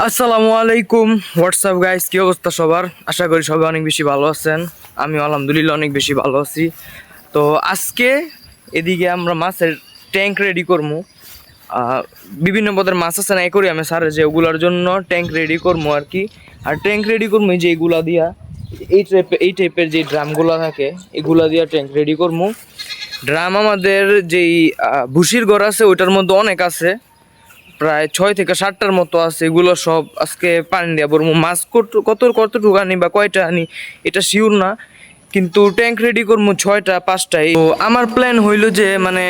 আসসালামু আলাইকুম। WhatsApp guys কী অবস্থা সবার? আশা করি সবাই অনেক বেশি ভালো আছেন। আমি আলহামদুলিল্লাহ অনেক বেশি ভালো আছি। তো আজকে এদিকে আমরা মাছের ট্যাঙ্ক রেডি করব বিভিন্ন পদের মাছ আছে না করি আমি স্যার যে ওগুলোর জন্য ট্যাঙ্ক রেডি করব আর কি। আর ট্যাঙ্ক রেডি করব যে এগুলা দিয়া, এই টাইপের এই টাইপের যে ড্রামগুলো থাকে, এগুলা দিয়া ট্যাঙ্ক রেডি করব ড্রাম আমাদের যেই ভুসির ঘর আছে, ওইটার মধ্যে অনেক আছে। প্রায় ছয় থেকে সাতটার মতো আছে, এগুলো সব আজকে পানি দেওয়া পড়ব মাছ কত কত কতটুকু আনি বা কয়টা আনি, এটা শিওর না। কিন্তু ট্যাঙ্ক রেডি করব ছয়টা পাঁচটায় তো আমার প্ল্যান হইল যে মানে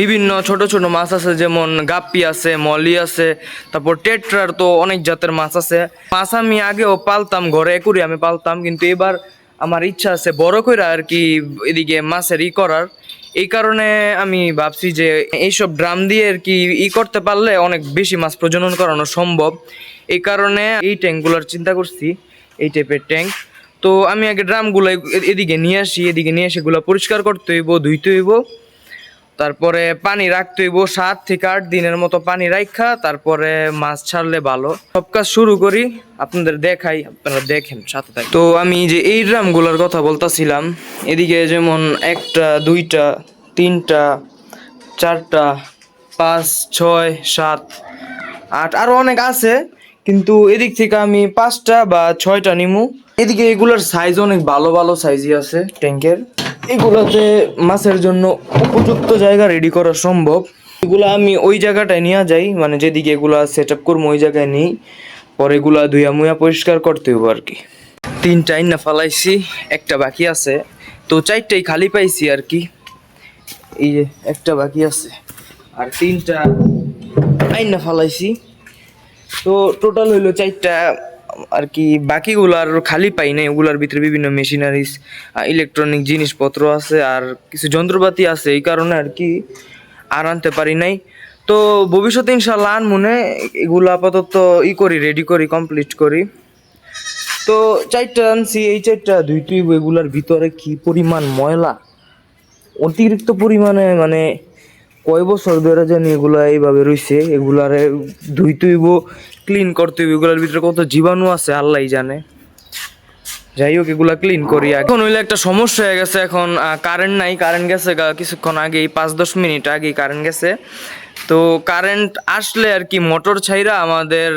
বিভিন্ন ছোট ছোট মাছ আছে, যেমন গাপ্পি আছে, মলি আছে, তারপর টেট্রার তো অনেক জাতের মাছ আছে। মাছ আমি আগেও পালতাম ঘরে করি আমি পালতাম, কিন্তু এবার আমার ইচ্ছা আছে বড় করে আর কি এদিকে মাছের ই করার। এই কারণে আমি ভাবছি যে এইসব ড্রাম দিয়ে আর কি ই করতে পারলে অনেক বেশি মাছ প্রজনন করানো সম্ভব। এই কারণে এই ট্যাঙ্কগুলোর চিন্তা করছি, এই টাইপের ট্যাঙ্ক। তো আমি আগে ড্রামগুলো এদিকে নিয়ে আসি, এদিকে নিয়ে এসে এগুলো পরিষ্কার করতে হইব, ধুইতে হইব। তারপরে পানি রাখতে হইব, সাত থেকে আট দিনের মতো পানি রাখা তারপরে মাছ ছাড়লে ভালো। সব কাজ শুরু করি, আপনাদের দেখাই, আপনারা দেখেন সাথে থাকেন। তো আমি যে এই ড্রামগুলোর কথা বলতেছিলাম, এদিকে যেমন একটা, দুইটা, তিনটা, চারটা, পাঁচ, ছয়, সাত, আট, আরও অনেক আছে, কিন্তু এদিক থেকে আমি পাঁচটা বা ছয়টা নিমু। এদিকে এগুলোর সাইজ অনেক ভালো ভালো সাইজই আছে ট্যাঙ্কের এগুলোতে মাছের জন্য উপযুক্ত জায়গা রেডি করা সম্ভব। এগুলো আমি ওই জায়গাটায় নিয়ে যাই মানে যেদিকে এগুলা সেট আপ করব ওই জায়গায় নিই। পরে এগুলা ধুইয়া মুয়া পরিষ্কার করতে হইব আর কি তিনটা না ফালাইছি, একটা বাকি আছে। তো চারটাই খালি পাইছি আর কি এই যে একটা বাকি আছে। আর তিনটা আইনা ফালাইছি। তো টোটাল হইল চারটা আর কি বাকিগুলার খালি পাই নাই। ওগুলার ভিতরে বিভিন্ন মেশিনারিজ ইলেকট্রনিক জিনিসপত্র আছে আর কিছু যন্ত্রপাতি আছে। এই কারণে আর কি আর আনতে পারি নাই। তো ভবিষ্যতে ইনশাল্লাহ আন মনে এগুলো আপাতত ই করি রেডি করি কমপ্লিট করি। তো চারটা আনছি। এই চারটা দুই তুই এগুলার ভিতরে কি পরিমাণ ময়লা? অতিরিক্ত পরিমাণে মানে কয় বছর ধরে জানি এগুলা এইভাবে রইছে। এগুলারে ধুই হইব ক্লিন করতে হইব, এগুলার ভিতরে কত জীবাণু আছে আল্লাহ জানে। যাই হোক, এগুলা ক্লিন করি আগে। এখন হইলে একটা সমস্যা হয়ে গেছে, এখন কারেন্ট নাই কারেন্ট গেছে কিছুক্ষণ আগেই পাঁচ দশ মিনিট আগেই কারেন্ট গেছে। তো কারেন্ট আসলে আর কি মোটর ছাইরা আমাদের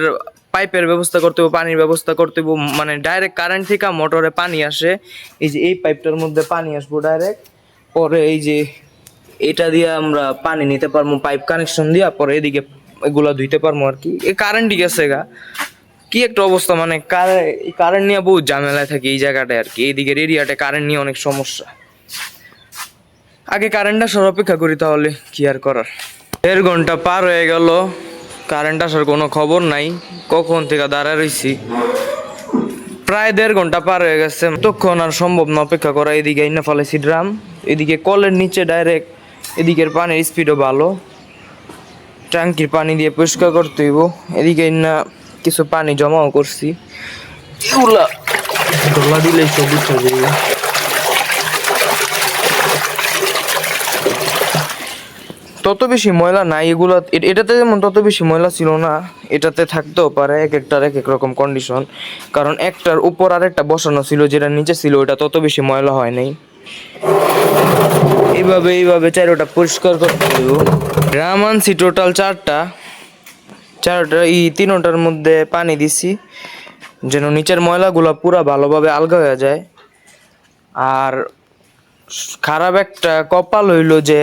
পাইপের ব্যবস্থা করতে হবে পানির ব্যবস্থা করতে হবে মানে ডাইরেক্ট কারেন্ট থেকে মোটরে পানি আসে। এই যে এই পাইপটার মধ্যে পানি আসব ডাইরেক্ট পরে এই যে এটা দিয়ে আমরা পানি নিতে পারব পাইপ কানেকশন দিয়ে, পরে এদিকে এগুলা ধুইতে পারব আর কি। এই কারেন্টই গেছে গা। কি একটা অবস্থা মানে কারেন্ট নিয়ে বহু ঝামেলায় থাকে এই জায়গাটায় আর কি। এইদিকের এরিয়াটা কারেন্ট নিয়ে অনেক সমস্যা। আগে কারেন্ট আসার অপেক্ষা করি তাহলে কি আর করার। দেড় ঘণ্টা পার হয়ে গেল কারেন্ট আসার কোনো খবর নাই। কখন থেকে দাঁড়া রইছি। প্রায় দেড় ঘণ্টা পার হয়ে গেছে। তখন আর সম্ভব না অপেক্ষা করা। এদিকে আইনা ফেলেছি ড্রাম। এদিকে কলের নিচে ডাইরেক্ট এদিকের পানির স্পিডও ভালো। ট্যাঙ্কির পানি দিয়ে পরিষ্কার করতে হইব। এদিকে না কিছু পানি জমাও করছি। এগুলা ডলা দিলে সব বুঝতে যাবে। তত বেশি ময়লা নাই এগুলো এটাতে যেমন তত বেশি ময়লা ছিল না এটাতে থাকতেও পারে এক একটার এক এক রকম কন্ডিশন কারণ একটার উপর আর একটা বসানো ছিল যেটা নিচে ছিল ওটা তত বেশি ময়লা হয় নাই। এইভাবে এইভাবে চারোটা পরিষ্কার করতে হইব। ড্রাম আনছি টোটাল চারটা। চারটা এই তিনোটার মধ্যে পানি দিছি, যেন নিচের ময়লাগুলো পুরা ভালোভাবে আলগা হয়ে যায়। আর খারাপ একটা কপাল হইল যে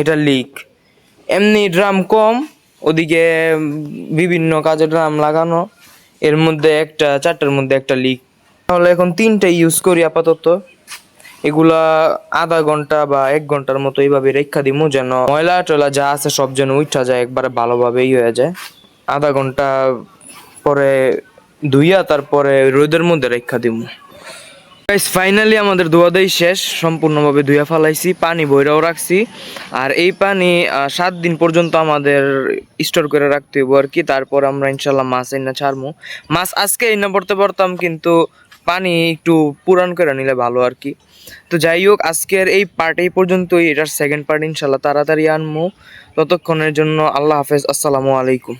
এটা লিক এমনি ড্রাম কম, ওদিকে বিভিন্ন কাজে ড্রাম লাগানো, এর মধ্যে একটা, চারটার মধ্যে একটা লিক তাহলে এখন তিনটা ইউজ করি আপাতত। এগুলা আধা ঘণ্টা বা এক ঘণ্টার মতো এইভাবে রেখা দিমু যেন ময়লা টয়লা যা আছে সব যেন উঠা যায়, একবারে ভালোভাবে ই হয়ে যায়। আধা ঘণ্টা পরে ধুইয়া তারপরে রোদের মধ্যে রেখা দিমু। গাইস ফাইনালি আমাদের ধোয়াদাই শেষ, সম্পূর্ণভাবে ধুয়া ফালাইছি, পানি বইরাও রাখছি। আর এই পানি সাত দিন পর্যন্ত আমাদের স্টোর করে রাখতে হইব আর কি, তারপর আমরা ইনশাল্লাহ মাছ এনে ছাড়মু। মাছ আজকে এনে পড়তে পারতাম, কিন্তু পানি একটু পূরণ করে নিলে ভালো আর কি। তো যাই হোক, আজকের এই পার্ট এই পর্যন্তই। এটার সেকেন্ড পার্ট ইনশাল্লাহ তাড়াতাড়ি আনমো। ততক্ষণের জন্য আল্লাহ হাফেজ। আসসালামু আলাইকুম।